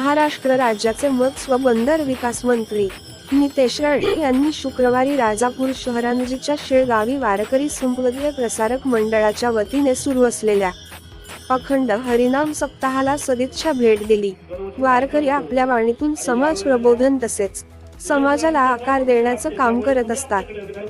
महाराष्ट्र राज्याचे मत्स्य व बंदर विकास मंत्री नितेश राणे यांनी शुक्रवारी राजापूर शहरांजीच्या शेळगावी वारकरी संप्रदाय प्रसारक मंडळाच्या वतीने सुरू असलेल्या अखंड हरिनाम सप्ताहाला सदिच्छा भेट दिली. वारकरी आपल्या वाणीतून समाज प्रबोधन तसेच समाजाला आकार देण्याचं काम करत असतात.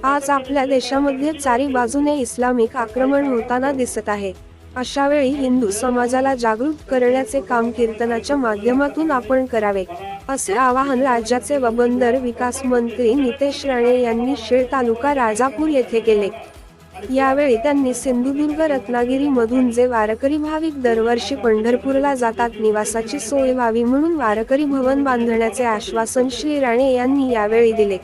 आज आपल्या देशामध्ये चारी बाजूने इस्लामिक आक्रमण होताना दिसत आहे. अशा वेळी हिंदू समाजाला जागृत करण्याचे काम कीर्तनाच्या माध्यमातून आपण करावे असे आवाहन राज्याचे व बंदर विकास मंत्री नितेश राणे यांनी शेळ तालुका राजापूर येथे केले. यावेळी त्यांनी सिंधुदुर्ग रत्नागिरीमधून जे वारकरी भाविक दरवर्षी पंढरपूरला जातात निवासाची सोय व्हावी म्हणून वारकरी भवन बांधण्याचे आश्वासन श्री राणे यांनी यावेळी दिले.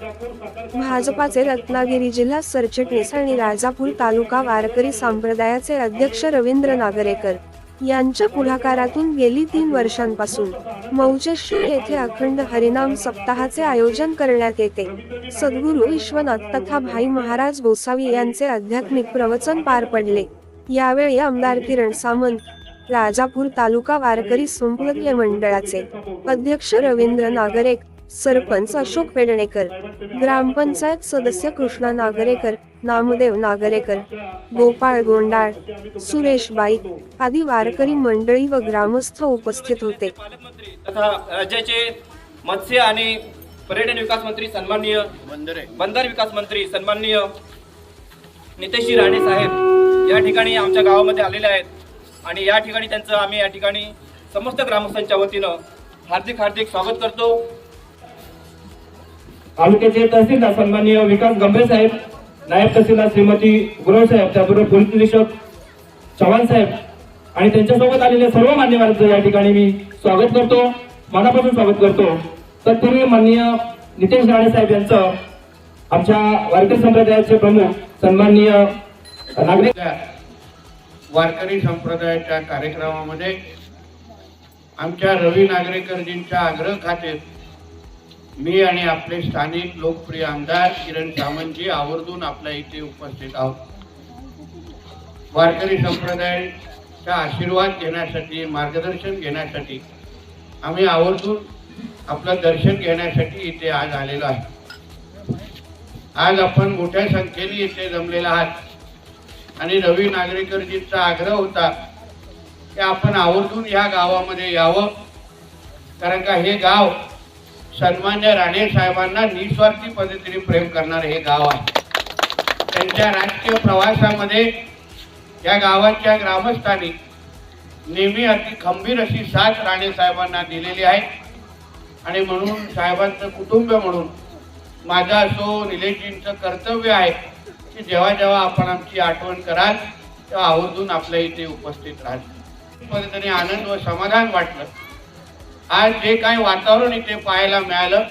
भाजपाचे रत्नागिरी जिल्हा सरचिटणीस आणि राजापूर तालुका वारकरी संप्रदायाचे अध्यक्ष रवींद्र नागरेकर. यांच्या पुढाकारातून गेली तीन वर्षांपासून. मौजेश्वर येथे अखंड हरिनाम सप्ताहाचे आयोजन करण्यात येते. सद्गुरू विश्वनाथ तथा भाई महाराज गोसावी यांचे आध्यात्मिक प्रवचन पार पडले. यावेळी आमदार किरण सामंत राजापूर तालुका वारकरी संप्रदाय मंडळाचे अध्यक्ष रवींद्र नागरेक सरपंच अशोक पेडणेकर ग्रामपंचायत सदस्य कृष्णा नागरेकर नामदेव नागरेकर गोपाळ गोंडाळ सुरेश बाई आदी वारकरी मंडळी व ग्रामस्थ उपस्थित होते. तथा राज्याचे मत्स्य आणि पर्यटन विकास मंत्री सन्माननीय बंदर विकास मंत्री सन्माननीय नितेशजी राणे साहेब या ठिकाणी आमच्या गावामध्ये आलेले आहेत. आणि या ठिकाणी त्यांचं आम्ही या ठिकाणी समस्त ग्रामस्थांच्या वतीनं हार्दिक हार्दिक स्वागत करतो. तालुक्याचे तहसीलदार सन्माननीय विकास गंभीर साहेब नायब तहसीलदार श्रीमती गुरव साहेब त्याबरोबर पोलीस निरीक्षक चव्हाण साहेब आणि त्यांच्यासोबत आलेल्या सर्व मान्यवरांचं या ठिकाणी मी स्वागत करतो. मनापासून स्वागत करतो. तत्पूर्वी माननीय नितेश राणे साहेब यांचं आमच्या वारकरी संप्रदायाचे प्रमुख सन्माननीय नागरिक वारकरी संप्रदायाच्या कार्यक्रमामध्ये आमच्या रवी नागरेकरजींच्या आग्रह खातेर मी आणि आपले स्थानिक लोकप्रिय आमदार किरण सामंतजी आवर्जून आपल्या इथे उपस्थित आहोत. वारकरी संप्रदायाचा आशीर्वाद घेण्यासाठी मार्गदर्शन घेण्यासाठी आम्ही आवर्जून आपलं दर्शन घेण्यासाठी इथे आज आलेलो आहे. आज आपण मोठ्या संख्येने इथे जमलेला आहात. आणि रवी नागरेकरजींचा आग्रह होता की आपण आवर्जून ह्या गावामध्ये यावं. कारण का हे गाव सन्मान्य राणे साहेबांना निस्वार्थी पद्धतीने प्रेम करणारे हे गाव आहे. त्यांच्या राजकीय प्रवासामध्ये या गावाच्या ग्रामस्थांनी नेहमी अति खंबीर अशी साथ राणे साहेबांना दिलेली आहे. आणि म्हणून साहेबांचं कुटुंब म्हणून माझं असो निलेशजींचं कर्तव्य आहे की जेव्हा जेव्हा आपण आमची आठवण कराल तेव्हा आवर्जून आपल्या इथे उपस्थित राहाल पद्धतीने आनंद व समाधान वाटलं. आज जे काही वातावरण इथे पाहायला मिळालं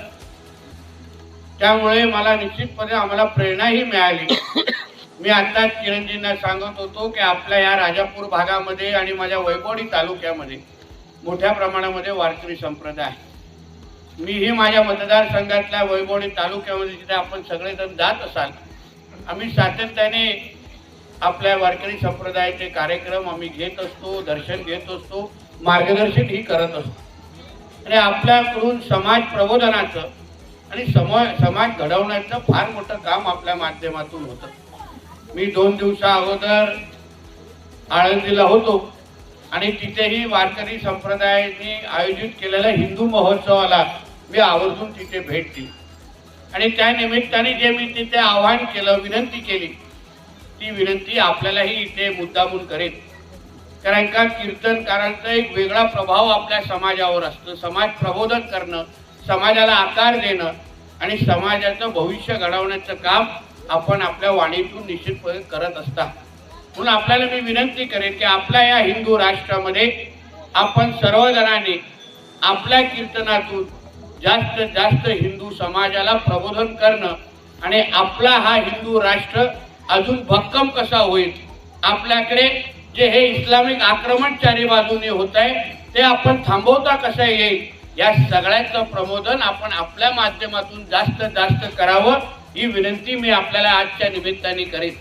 त्यामुळे मला निश्चितपणे आम्हाला प्रेरणाही मिळाली. मी आताच किरणजींना सांगत होतो की आपल्या या राजापूर भागामध्ये आणि माझ्या वैभवडी तालुक्यामध्ये मोठ्या प्रमाणामध्ये वारकरी संप्रदाय आहे. मीही माझ्या मतदारसंघातल्या वैभवडी तालुक्यामध्ये जिथे आपण सगळेजण जात असाल आम्ही सातत्याने आपल्या वारकरी संप्रदायाचे कार्यक्रम आम्ही घेत असतो दर्शन घेत असतो मार्गदर्शन ही करत असतो. आणि आपल्याकडून समाज प्रबोधनाचं आणि समाज समाज घडवण्याचं फार मोठं काम आपल्या माध्यमातून होतं. मी दोन दिवसा अगोदर आळंदीला होतो आणि तिथेही वारकरी संप्रदायाने आयोजित केलेल्या हिंदू महोत्सवाला मी आवर्जून तिथे भेट दिली. आणि त्या निमित्ताने जे मी तिथे आवाहन केलं विनंती केली ती विनंती आपल्यालाही इथे मुद्दामून करेन. कारण का? कीर्तनकारांचा एक वेगळा प्रभाव आपल्या समाजावर असतो. समाज प्रबोधन करणं समाजाला आकार देणं आणि समाजाचं भविष्य घडवण्याचं काम आपण आपल्या वाणीतून निश्चितपणे करत असता. म्हणून आपल्याला मी विनंती करेन की आपल्या या हिंदू राष्ट्रामध्ये आपण सर्वजणांनी आपल्या कीर्तनातून जास्त जास्त हिंदू समाजाला प्रबोधन करणं आणि आपला हा हिंदू राष्ट्र अजून भक्कम कसा होईल आपल्याकडे जे हे इस्लामिक आक्रमण चारी बाजूने होत आहे ते आपण थांबवता कसं येईल? या सगळ्याचं प्रबोधन आपण आपल्या माध्यमातून जास्त जास्त करावं ही विनंती मी आपल्याला आजच्या निमित्ताने करेन.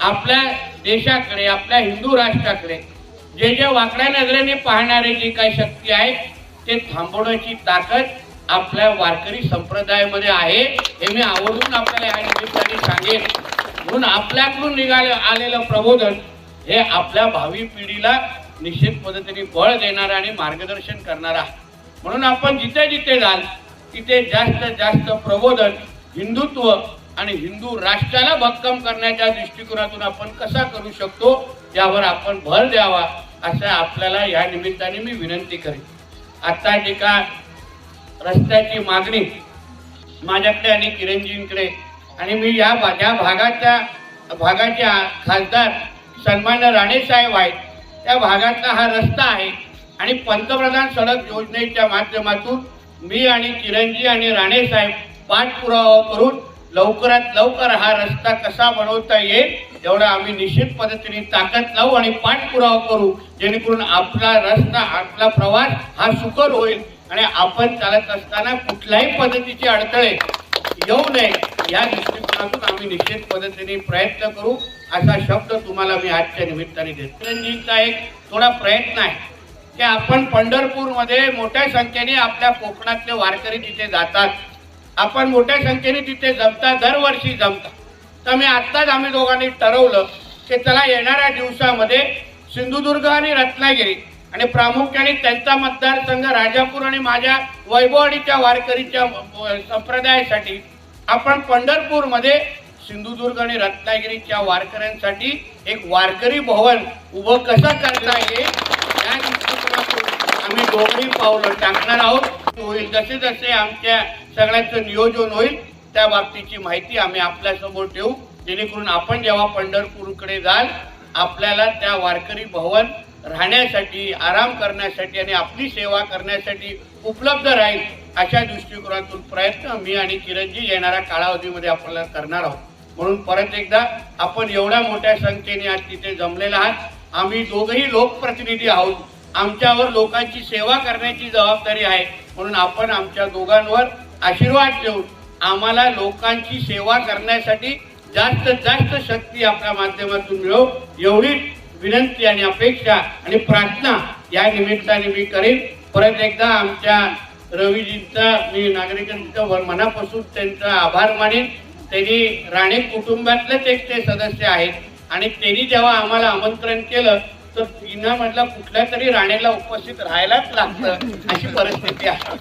आपल्या देशाकडे आपल्या हिंदू राष्ट्राकडे जे जे वाकड्या नजरेने पाहणारे जी काही शक्ती आहे ते थांबवण्याची ताकद आपल्या वारकरी संप्रदायामध्ये आहे हे मी आवर्जून आपल्याला या निमित्ताने सांगेन. म्हणून आपल्याकडून निघाले आलेलं प्रबोधन हे आपल्या भावी पिढीला निश्चित पद्धतीने बळ देणारा आणि मार्गदर्शन करणारा म्हणून आपण जिथे जिथे जाल तिथे जास्त जास्त प्रबोधन हिंदुत्व आणि हिंदू राष्ट्राला भक्कम करण्याच्या दृष्टिकोनातून आपण कसा करू शकतो यावर आपण भर द्यावा असं आपल्याला या निमित्ताने मी विनंती करेन. आता जे का रस्त्याची मागणी माझ्याकडे आणि किरणजींकडे. आणि मी या भा- ज्या भागाच्या भागाच्या खासदार सन्मान्य राणेसाहेब आहेत. त्या भागातला हा रस्ता आहे. आणि पंतप्रधान सडक योजनेच्या माध्यमातून मी आणि चिरंजी आणि राणेसाहेब पाठपुरावा करून लवकरात लवकर हा रस्ता कसा बनवता येईल एवढा आम्ही निश्चित पद्धतीने ताकद लावू आणि पाठपुरावा करू जेणेकरून आपला रस्ता आपला प्रवास हा सुकर होईल. आणि आपण चालत असताना कुठल्याही पद्धतीचे अडथळे येऊ नये या दृष्टिकोनातून आम्ही निश्चित पद्धतीने प्रयत्न करू. असा शब्द तुम्हाला मी आजच्या निमित्ताने देतो. चिरंजींचा एक थोडा प्रयत्न आहे की आपण पंढरपूरमध्ये मोठ्या संख्येने आपल्या कोकणातले वारकरी तिथे जातात. आपण मोठ्या संख्येने तिथे जमता दरवर्षी जमता. तर मी आत्ताच आम्ही दोघांनी ठरवलं की चला येणाऱ्या दिवसामध्ये सिंधुदुर्ग आणि रत्नागिरी आणि प्रामुख्याने त्यांचा मतदारसंघ राजापूर आणि माझ्या वैभववाडीच्या वारकरीच्या संप्रदायासाठी आपण पंढरपूरमध्ये सिंधुदुर्ग आणि रत्नागिरीच्या वारकऱ्यांसाठी एक वारकरी भवन उभं कसं करता येईल या दृष्टिकोनातून आम्ही दोघंही पावलं टाकणार आहोत. होईल जसे जसे आमच्या सगळ्यांचं नियोजन होईल त्या बाबतीची माहिती आम्ही आपल्यासमोर ठेवू. जेणेकरून आपण जेव्हा पंढरपूरकडे जाल आपल्याला त्या वारकरी भवन राहण्यासाठी आराम करण्यासाठी आणि आपली सेवा करण्यासाठी उपलब्ध राहील अशा दृष्टिकोनातून प्रयत्न मी आणि किरणजी येणाऱ्या कालावधीमध्ये आपल्याला करणार आहोत. म्हणून परत एकदा आपण एवढ्या मोठ्या संख्येने आज तिथे जमलेला आहात. आम्ही दोघंही लोकप्रतिनिधी आहोत. आमच्यावर लोकांची सेवा करण्याची जबाबदारी आहे. म्हणून आपण आमच्या दोघांवर आशीर्वाद देऊन आम्हाला लोकांची सेवा करण्यासाठी जास्त जास्त शक्ती आपल्या माध्यमातून मिळो. एवढी विनंती आणि अपेक्षा आणि प्रार्थना या निमित्ताने मी करेन. परत एकदा आमच्या रवीजींचा मी नागरिकांचा वर- मनापासून त्यांचा आभार मानेन. त्यांनी राणे कुटुंबातलेच एक ते सदस्य आहेत आणि त्यांनी जेव्हा आम्हाला आमंत्रण केलं तर तिनामधला कुठल्या तरी राणेला उपस्थित राहायलाच लागतं अशी परिस्थिती आहे.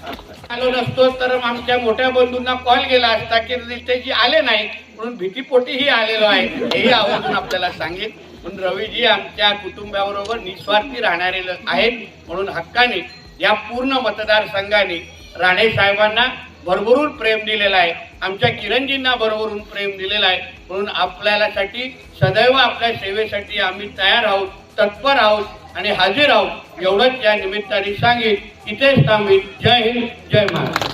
आलो नसतो तर आमच्या मोठ्या बंधूंना कॉल केला असता की त्याची आले नाही म्हणून भीतीपोटीही आलेलो आहे. हेही आवर्जून आपल्याला सांगेन. पण रवीजी आमच्या कुटुंबाबरोबर निस्वार्थी राहणारे आहेत म्हणून हक्काने या पूर्ण मतदारसंघाने राणे साहेबांना भरभरून प्रेम दिलेलं आहे. आमच्या किरणजींना भरभरून प्रेम दिलेलं आहे. म्हणून आपल्यालासाठी सदैव आपल्या सेवेसाठी आम्ही तयार आहोत तत्पर आहोत आणि हजर आहोत. एवढंच या निमित्ताने सांगेन. इथेच थांबेन. जय हिंद जय महाराष्ट्र.